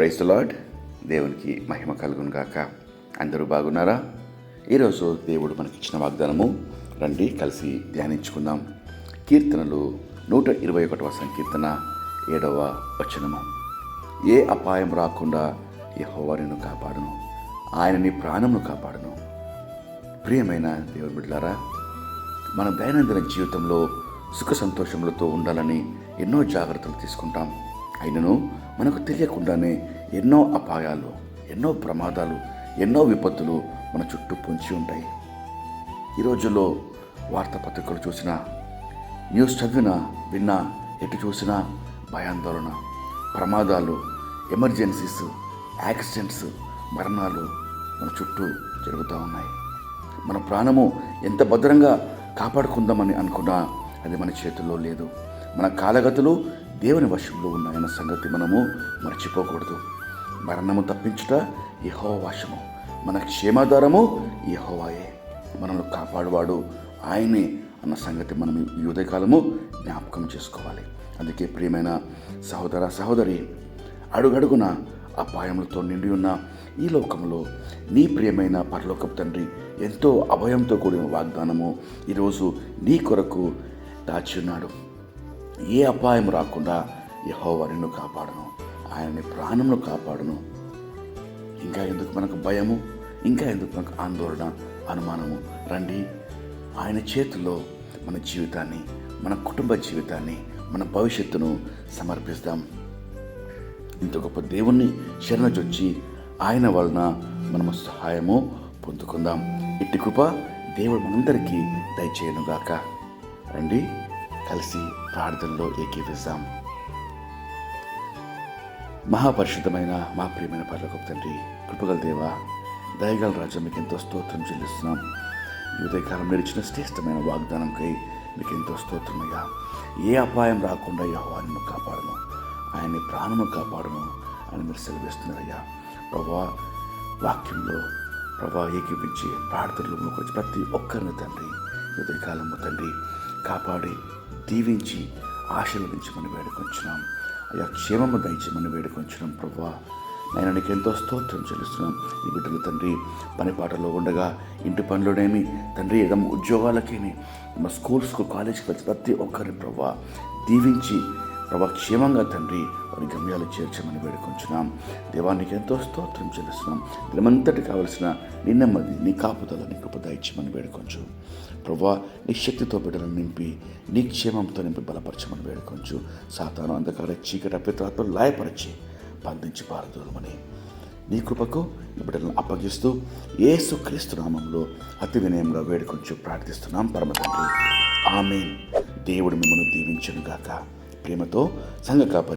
Praise lord. దేవునికి మహిమ కలుగును గాక. అందరూ బాగున్నారా? ఈరోజు దేవుడు మనకిచ్చిన వాగ్దానము రండి కలిసి ధ్యానించుకుందాం. కీర్తనలు నూట ఇరవై ఒకటవ సంకీర్తన ఏడవ వచనము. ఏ అపాయం రాకుండా యహోవా నిన్ను కాపాడును. ఆయన నీ ప్రాణమును కాపాడును. ప్రియమైన దేవుని బిడ్డలారా మన దైనందిన జీవితంలో సుఖ సంతోషములతో ఉండాలని ఎన్నో జాగ్రత్తలు తీసుకుంటాం. అయినను మనకు తెలియకుండానే ఎన్నో అపాయాలు ఎన్నో ప్రమాదాలు ఎన్నో విపత్తులు మన చుట్టూ పొంచి ఉంటాయి. ఈ రోజుల్లో వార్తాపత్రికలు చూసినా న్యూస్ చదివినా విన్నా ఎటు చూసినా భయాందోళన ప్రమాదాలు ఎమర్జెన్సీస్ యాక్సిడెంట్స్ మరణాలు మన చుట్టూ జరుగుతూ ఉన్నాయి. మన ప్రాణము ఎంత భద్రంగా కాపాడుకుందామని అనుకున్నా అది మన చేతుల్లో లేదు. మన కాలగతులు దేవుని వశంలో ఉన్నాయన్న సంగతి మనము మర్చిపోకూడదు. మరణము తప్పించుట యహో వశము. మన క్షేమాధారము యహోవాయే. మనల్ని కాపాడువాడు ఆయనే అన్న సంగతి మనం ఈ ఉదయకాలము జ్ఞాపకం చేసుకోవాలి. అందుకే ప్రియమైన సహోదర సహోదరి అడుగడుగున అపాయములతో నిండి ఉన్న ఈ లోకంలో నీ ప్రియమైన పరలోకపు తండ్రి ఎంతో అభయంతో కూడిన వాగ్దానము ఈరోజు నీ కొరకు దాచి ఉన్నాడు. ఏ అపాయం రాకుండా యహోవ నిన్ను కాపాడను. ఆయన్ని ప్రాణమును కాపాడును. ఇంకా ఎందుకు మనకు భయము? ఇంకా ఎందుకు మనకు ఆందోళన అనుమానము? రండి. ఆయన చేతుల్లో మన జీవితాన్ని మన కుటుంబ జీవితాన్ని మన భవిష్యత్తును సమర్పిస్తాం. ఇంత గొప్ప దేవుణ్ణి శరణజొచ్చి ఆయన వలన మనము సహాయము పొందుకుందాం. ఇట్టి కృప దేవుడు మనందరికీ దయచేయనుగాక. రండి. కలిసి ప్రార్థనలో ఏకీవిస్తాం మహాపరిశుద్ధమైన మా ప్రియమైన పర్లోకపు తండ్రి కృపగల దేవ దయగల రాజా మీకు ఎంతో స్తోత్రం చెల్లిస్తున్నాం. ఉదయకాలం మీరు ఇచ్చిన శ్రేష్టమైన వాగ్దానంకై మీకు ఎంతో స్తోత్రమయ్యా ఏ అపాయం రాకుండా యహోవాను కాపాడను. ఆయన్ని ప్రాణము కాపాడను అని మీరు సెలవిస్తున్నారయ్యా. ప్రభా వాక్యంలో ప్రభా ఏకీపించి ప్రార్థనలు ప్రతి ఒక్కరిని తండ్రి ఉదయకాలము తండ్రి కాపాడి దీవించి ఆశీర్వదించమని వేడుకొంచున్నాం. అయ్యా క్షేమము దయచేయమని వేడుకొంచున్నాం ప్రభా నేను నీకు ఎంతో స్తోత్రం చెల్లిస్తున్నాం. ఈ బిడ్డలు తండ్రి పనిపాటలో ఉండగా ఇంటి పనులునేమి తండ్రి ఏదమ్మ ఉద్యోగాలకేమి మా స్కూల్స్కు కాలేజ్కి వచ్చి ప్రతి ఒక్కరిని ప్రభా దీవించి ప్రభా క్షేమంగా తండ్రి వారి గమ్యాలు చేర్చమని వేడుకొంచున్నాం. దేవానికి ఎంతో స్తోత్రం చెల్లిస్తున్నాం. దినమంతటి కావలసిన నీ నెమ్మది నీ కాపుదల నీ కృప దయచేయమని వేడుకొంచు. ప్రభా నీ శక్తితో బిడ్డలను నింపి నీ క్షేమంతో నింపి బలపరచమని వేడుకొంచు. సాతాను అంధకార చీకటి అపిత్రాత్మ లాయపరిచి బంధించి పారదూరమని నీ కృపకు ఈ బిడ్డలను అప్పగిస్తూ ఏసు క్రీస్తు నామంలో అతి వినయంగా వేడుకొంచు ప్రార్థిస్తున్నాం. పరమ తండ్రి ఆమె దేవుడు మిమ్మల్ని దీవించను గాక ప్రేమతో సంఘ కాపరి